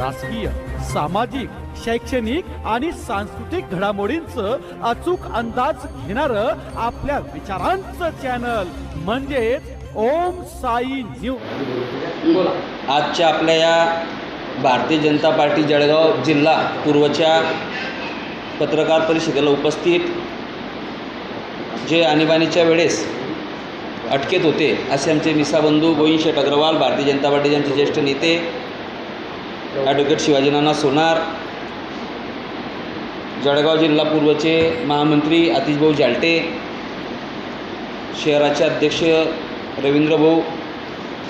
राजकीय सामाजिक शैक्षणिक आणि सांस्कृतिक घडामोडींचं अचूक अंदाज घेणार आपल्या विचारांचं चॅनल म्हणजेच ओम साई न्यूज. आजच्या आपल्या या भारतीय जनता पार्टी जळगाव जिल्हा पूर्वच्या पत्रकार परिषदेला उपस्थित जे आणीबाणीच्या वेळेस अटकेत होते असे आमचे मिसाबंधू गोविंद शेठ अग्रवाल भारतीय जनता पार्टीचे आमचे ज्येष्ठ नेते ॲडव्होकेट शिवाजीनाना सोनार जळगाव जिल्हा पूर्वचे महामंत्री आतिशभाऊ जालटे शहराचे अध्यक्ष रवींद्रभाऊ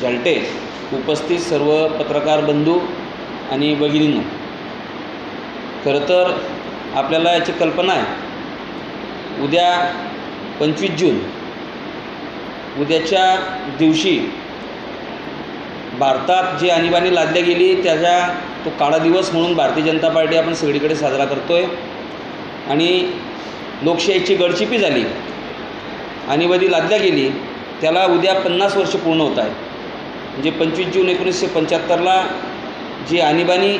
जालटे उपस्थित सर्व पत्रकार बंधू आणि भगिनींनो खरं तर आपल्याला याची कल्पना आहे. उद्या पंचवीस जून उद्याच्या दिवशी भारतात जी आणीबाणी लादल्या गेली त्याचा तो काळा दिवस म्हणून भारतीय जनता पार्टी आपण सगळीकडे साजरा करतो आहे आणि लोकशाहीची गडचिपी झाली आणीबाणी लादल्या गेली त्याला उद्या पन्नास वर्ष पूर्ण होत आहे म्हणजे पंचवीस जून एकोणीसशे पंच्याहत्तरला जी आणीबाणी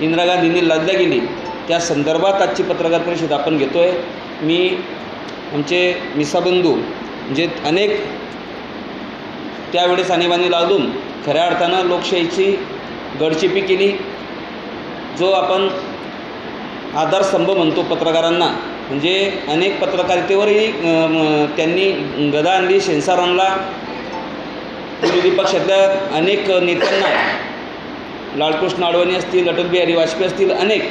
इंदिरा गांधींनी लादल्या गेली त्या संदर्भात आजची पत्रकार परिषद आपण घेतो आहे मी आमचे मिसाबंधू म्हणजे अनेक त्यावेळेस आणीबाणी लादून खऱ्या अर्थानं लोकशाहीची गडचिपी केली जो आपण आधारस्तंभ म्हणतो पत्रकारांना. म्हणजे अनेक पत्रकारितेवरही त्यांनी गदा आणली. सेन्सर आणला विरोधी पक्षातल्या अनेक नेत्यांना लालकृष्ण अडवाणी असतील अटल बिहारी वाजपेयी असतील अनेक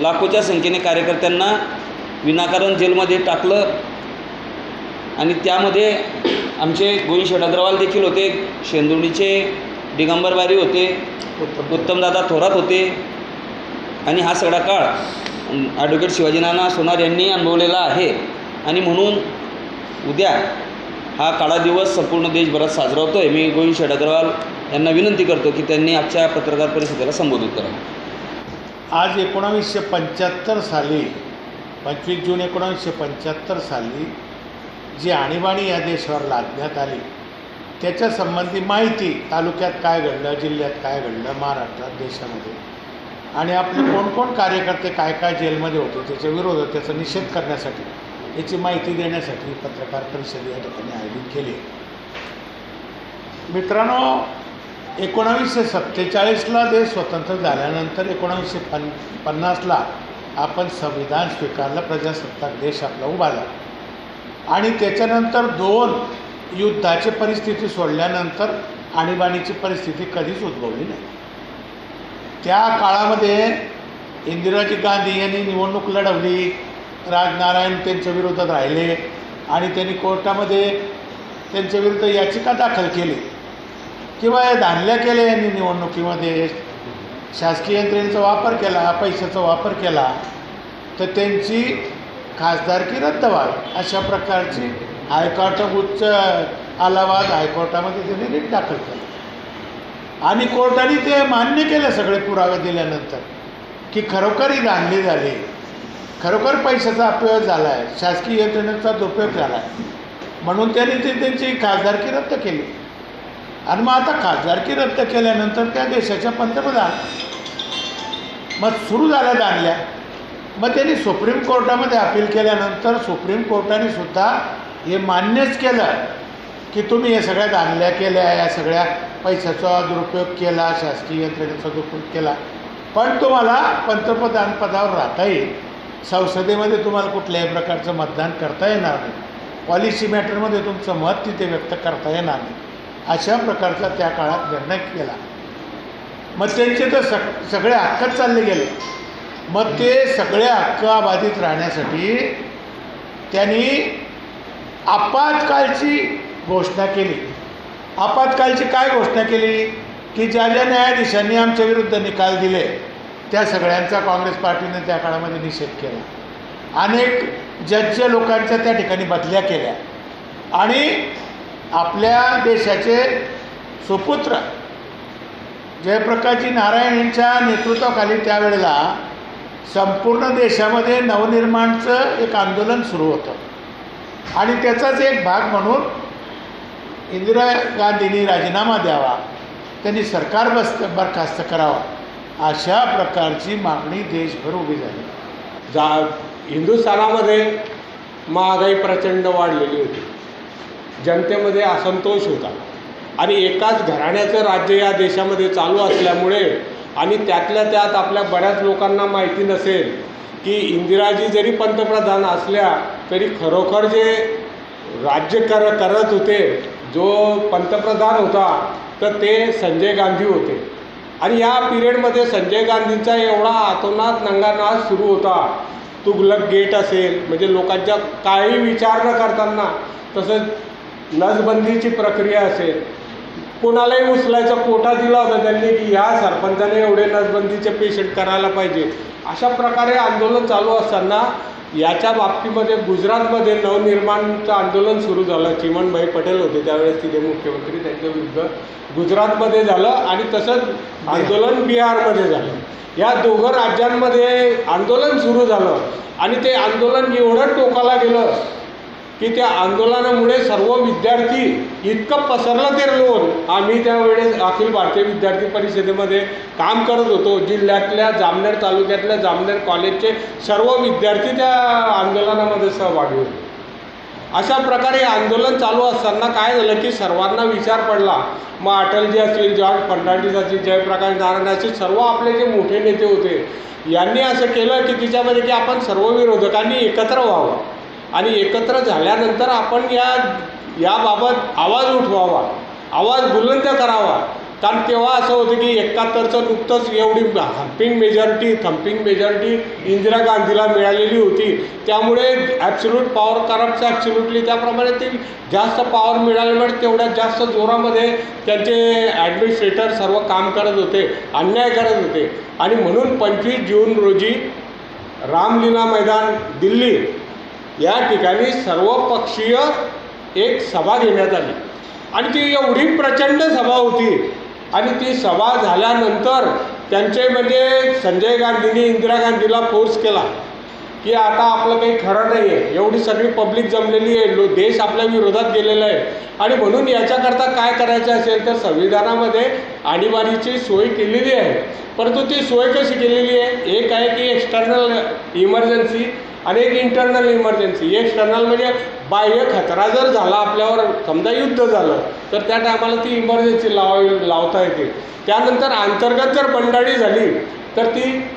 लाखोच्या संख्येने कार्यकर्त्यांना विनाकारण जेलमध्ये टाकलं. आणि त्यामध्ये आमचे गोविंद शेठ अग्रवाल देखील होते शेंदुर्णीचे दिगंबर बारी होते उत्तमदादा थोरात होते आणि हा सगळा काळ ॲडव्होकेट शिवाजीनाना सोनार यांनी अनुभवलेला आहे. आणि म्हणून उद्या हा काळा दिवस संपूर्ण देशभरात साजरा होतो आहे मी गोविंद शेठ अग्रवाल यांना विनंती करतो की त्यांनी आजच्या पत्रकार परिषदेला संबोधित करावं आज एकोणावीसशे पंच्याहत्तर साली पंचवीस जून एकोणावीसशे पंच्याहत्तर साली जी आणीबाणी या देशावर लादण्यात आली त्याच्या संबंधी माहिती तालुक्यात काय घडलं जिल्ह्यात काय घडलं महाराष्ट्रात देशामध्ये? आणि आपले कोण कोण कार्यकर्ते काय काय जेलमध्ये होते त्याच्या विरोधात त्याचा निषेध करण्यासाठी याची माहिती देण्यासाठी पत्रकार परिषद या ठिकाणी आयोजित केली. मित्रांनो एकोणावीसशे सत्तेचाळीसला देश स्वतंत्र झाल्यानंतर एकोणावीसशे पन पन्नासला आपण संविधान स्वीकारलं प्रजासत्ताक देश आपला उभा झाला आणि त्याच्यानंतर दोन युद्धाची परिस्थिती सोडल्यानंतर आणीबाणीची परिस्थिती कधीच उद्भवली नाही. त्या काळामध्ये इंदिराजी गांधी यांनी निवडणूक लढवली राजनारायण त्यांच्या विरोधात राहिले आणि त्यांनी कोर्टामध्ये त्यांच्या विरुद्ध याचिका दाखल केली. किंवा या धानल्या केल्या यांनी निवडणुकीमध्ये शासकीय यंत्रणेचा वापर केला पैशाचा वापर केला तर त्यांची खासदारकी रद्द व्हावी अशा प्रकारची हायकोर्ट उच्च अलाहाबाद हायकोर्टामध्ये त्यांनी रीट दाखल केलं. आणि कोर्टाने ते मान्य केलं सगळे पुरावे दिल्यानंतर की खरोखर ही दांडली झाली. खरोखर पैशाचा अपव्यय झाला आहे शासकीय यंत्रणेचा दुरुपयोग झाला आहे म्हणून त्यांनी ते त्यांची खासदारकी रद्द केली. आणि मग आता खासदारकी रद्द केल्यानंतर त्या देशाच्या पंतप्रधान मग सुरू झाल्या दांडल्या. मग त्यांनी सुप्रीम कोर्टामध्ये अपील केल्यानंतर सुप्रीम कोर्टाने सुद्धा हे मान्यच केलं की तुम्ही हे सगळ्या दांडल्या केल्या या सगळ्या पैशाचा दुरुपयोग केला शासकीय यंत्रणेचा दुरुपयोग केला. पण तुम्हाला पंतप्रधान पदावर राहता येईल. संसदेमध्ये तुम्हाला कुठल्याही प्रकारचं मतदान करता येणार नाही. पॉलिसी मॅटरमध्ये तुमचं मत तिथे व्यक्त करता येणार नाही. अशा प्रकारचा त्या काळात निर्णय केला. मग त्यांचे तर सग सगळे हक्कच चालले गेले. मग ते सगळे हक्काबाधित राहण्यासाठी त्यांनी आपत्कालची घोषणा केली. आपत्कालची काय घोषणा केली? की ज्या ज्या न्यायाधीशांनी आमच्या विरुद्ध निकाल दिले त्या सगळ्यांचा काँग्रेस पार्टीने त्या काळामध्ये निषेध केला. अनेक जज्ज लोकांच्या त्या ठिकाणी बदल्या केल्या. आणि आपल्या देशाचे सुपुत्र जयप्रकाशजी नारायण यांच्या नेतृत्वाखाली त्यावेळेला संपूर्ण देशामध्ये नवनिर्माणचं एक आंदोलन सुरू होतं. आणि त्याचाच एक भाग म्हणून इंदिरा गांधींनी राजीनामा द्यावा त्यांनी सरकार बस बरखास्त करावा अशा प्रकारची मागणी देशभर उभी झाली. जा हिंदुस्थानामध्ये महागाई प्रचंड वाढलेली होती. जनतेमध्ये असंतोष होता. आणि एकाच घराण्याचं राज्य या देशामध्ये चालू असल्यामुळे आणि त्यातल्या त्यात आपल्या बऱ्याच लोकांना माहिती नसेल की इंदिराजी जरी पंतप्रधान असल्या तरी खरोखर जे राज्य कर करत होते जो पंतप्रधान होता तर ते संजय गांधी होते. आणि या पिरियडमध्ये संजय गांधींचा एवढा आतोनात नंगानाच सुरू होता. तुगलक गेट असेल म्हणजे लोकांच्या काही विचार न करताना तसंच नसबंदीची प्रक्रिया असेल कोणालाही उचलायचा कोटा दिला होता? त्यांनी की ह्या सरपंचाने एवढे नसबंदीचे पेशंट करायला पाहिजे. अशा प्रकारे आंदोलन चालू असताना याच्या बाबतीमध्ये गुजरातमध्ये नवनिर्माणचं आंदोलन सुरू झालं. चिमणभाई पटेल होते त्यावेळेस तिथे मुख्यमंत्री त्यांच्या विरुद्ध गुजरातमध्ये झालं आणि तसंच आंदोलन बिहारमध्ये झालं. या दोघं राज्यांमध्ये आंदोलन सुरू झालं आणि ते आंदोलन एवढं टोकाला गेलं की त्या आंदोलनामुळे सर्व विद्यार्थी इतकं पसरलं ते लोन आम्ही त्यावेळेस अखिल भारतीय विद्यार्थी परिषदेमध्ये काम करत होतो. जिल्ह्यातल्या जामनेर तालुक्यातल्या जामनेर कॉलेजचे सर्व विद्यार्थी त्या आंदोलनामध्ये सहभागी होते. अशा प्रकारे आंदोलन चालू असताना काय झालं की सर्वांना विचार पडला. मग अटलजी असतील जॉर्ज फर्नांडिस असतील जयप्रकाश नारायण असतील सर्व आपले जे मोठे नेते होते यांनी असं केलं की तिच्यामध्ये की आपण सर्व विरोधकांनी एकत्र व्हावं. आणि एकत्र झाल्यानंतर आपण या याबाबत आवाज उठवावा आवाज बुलंद करावा. कारण तेव्हा असं होतं की एकाहत्तरचं नुकतंच एवढी humping majority thumping majority Indira गांधीला मिळालेली होती. त्यामुळे ॲब्सोल्यूट पॉवर करप्ट ॲब्सोल्युटली त्याप्रमाणे ते जास्त पॉवर मिळाल्यामुळे तेवढ्या जास्त जोरामध्ये त्यांचे ॲडमिनिस्ट्रेटर सर्व काम करत होते अन्याय करत होते. आणि म्हणून पंचवीस जून रोजी रामलीला मैदान दिल्ली या ठिकाणी सर्वपक्षीय एक सभा घेण्यात आली. आणि ती एवढी प्रचंड सभा होती. आणि ती सभा झाल्यानंतर त्यांचे म्हणजे संजय गांधींनी इंदिरा गांधीला फोर्स केला की आता आपलं काही खरं नाही आहे एवढी सगळी पब्लिक जमलेली आहे. लो देश आपल्या विरोधात गेलेला आहे. आणि म्हणून याच्याकरता काय करायचं असेल तर संविधानामध्ये आणीबाणीची सोय केलेली आहे. परंतु ती सोय कशी केलेली आहे? एक आहे की एक्सटर्नल इमर्जन्सी आणि एक इंटरनल इमर्जन्सी एक्सटर्नल म्हणजे बाह्य खतरा जर झाला आपल्यावर समजा युद्ध झालं तर त्या टायमाला ती इमर्जन्सी लावावी लावता येते. त्यानंतर अंतर्गत जर बंडाळी झाली तर ती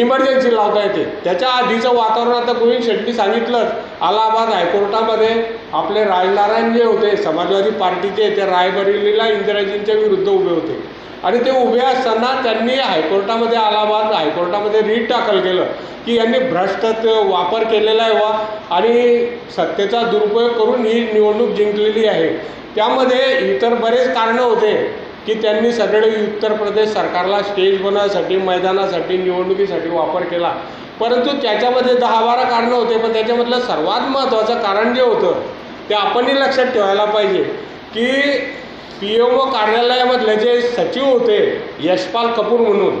इमर्जन्सी लावता येते. त्याच्या आधीचं वातावरण आता गोविंद शेट्टी सांगितलंच अलाहाबाद हायकोर्टामध्ये आपले राजनारायण जे होते समाजवादी पार्टीचे ते रायबरेलीला इंदिराजींच्या विरुद्ध उभे होते. आणि ते उभे असताना त्यांनी हायकोर्टामध्ये अलाहाबाद हायकोर्टामध्ये रीट दाखल केलं की यांनी भ्रष्ट वापर केलेला आहे वा आणि सत्तेचा दुरुपयोग करून ही निवडणूक जिंकलेली आहे. त्यामध्ये इतर बरेच कारणं होते की त्यांनी सगळे उत्तर प्रदेश सरकारला स्टेज बनवण्यासाठी मैदानासाठी निवडणुकीसाठी वापर केला. परंतु त्याच्यामध्ये दहा बारा कारणं होते पण त्याच्यामधलं सर्वात महत्त्वाचं कारण जे होतं ते आपणही लक्षात ठेवायला पाहिजे की पी एम ओ कार्यालयामधले जे सचिव होते यशपाल कपूर म्हणून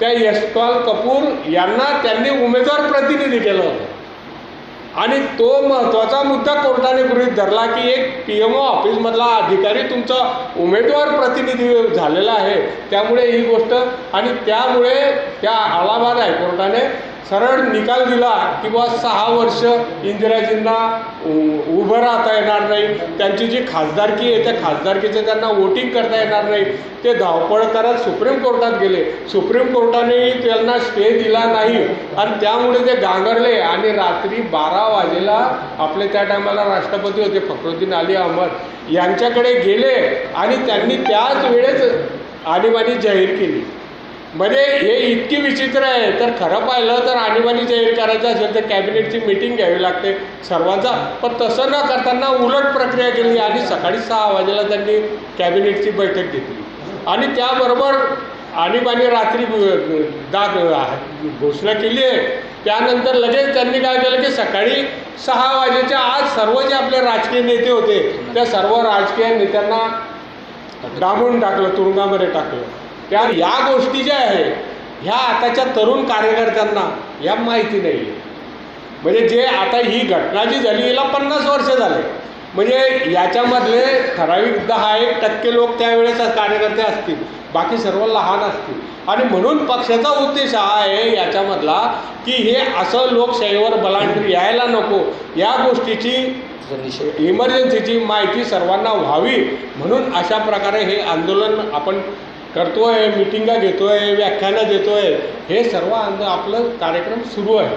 त्या यशपाल कपूर यांना त्यांनी उमेदवार प्रतिनिधी केलं होतं. आणि तो महत्त्वाचा मुद्दा कोर्टाने गृहीत धरला की एक पी एम ओ ऑफिसमधला अधिकारी तुमचा उमेदवार प्रतिनिधी झालेला आहे. त्यामुळे ही गोष्ट आणि त्यामुळे त्या अलाहाबाद हायकोर्टाने सरळ निकाल दिला की बा सहा वर्ष इंदिराजींना उभं राहता येणार नाही. त्यांची जी खासदारकी आहे त्या खासदारकीचं त्यांना वोटिंग करता येणार नाही. ते धावपळ करत सुप्रीम कोर्टात गेले. सुप्रीम कोर्टानेही त्यांना स्टे दिला नाही. आणि त्यामुळे ते गांगरले आणि रात्री बारा वाजेला आपले त्या टायमाला राष्ट्रपती होते फखरुद्दीन अली अहमद यांच्याकडे गेले. आणि त्यांनी त्याच वेळेस आणीबाणी जाहीर केली. म्हणजे हे इतकी विचित्र आहे. तर खरं पाहिलं तर आणीबाणी जाहीर करायचं असेल तर कॅबिनेटची मिटिंग घ्यावी लागते सर्वांचा. पण तसं न करताना उलट प्रक्रिया केली आणि सकाळी सहा वाजेला त्यांनी कॅबिनेटची बैठक घेतली. आणि त्याबरोबर आणीबाणी रात्री दाग घोषणा केली आहे. त्यानंतर लगेच त्यांनी काय केलं की सकाळी सहा वाजेच्या आज सर्व जे आपले राजकीय नेते होते त्या सर्व राजकीय नेत्यांना डांबून टाकलं तुरुंगामध्ये टाकलं. त्या या गोष्टी ज्या आहे ह्या आताच्या तरुण कार्यकर्त्यांना या माहिती नाही आहे म्हणजे जे आता ही घटना जी झाली हिला पन्नास वर्ष झाले. म्हणजे याच्यामधले ठराविक दहा एक टक्के लोक त्यावेळेस कार्यकर्ते असतील बाकी सर्व लहान असतील. आणि म्हणून पक्षाचा उद्देश हा आहे याच्यामधला की हे असं लोकशाहीवर बलांडरी यायला नको. या गोष्टीची इमर्जन्सीची माहिती सर्वांना व्हावी. म्हणून अशा प्रकारे हे आंदोलन आपण करतो आहे मिटिंगा घेतोय व्याख्यानं आहे हे सर्व आपलं कार्यक्रम सुरू आहे.